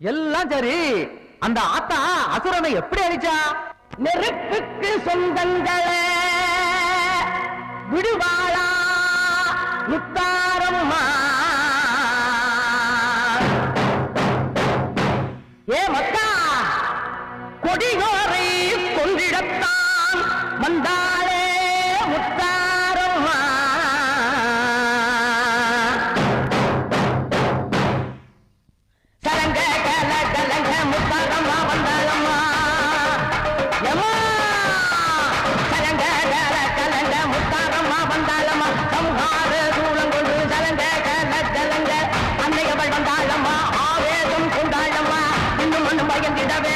எல்லாம் சரி. அந்த ஆத்தா அசுரனை எப்படி அழிச்சா? நெருப்புக்கு சொந்தங்களே. விடுவாளா? முத்தாரம்மா. ஏ மக்கா கொடியோரை கொண்டிடத்தான் அன்னையவள் வந்தாளம்மா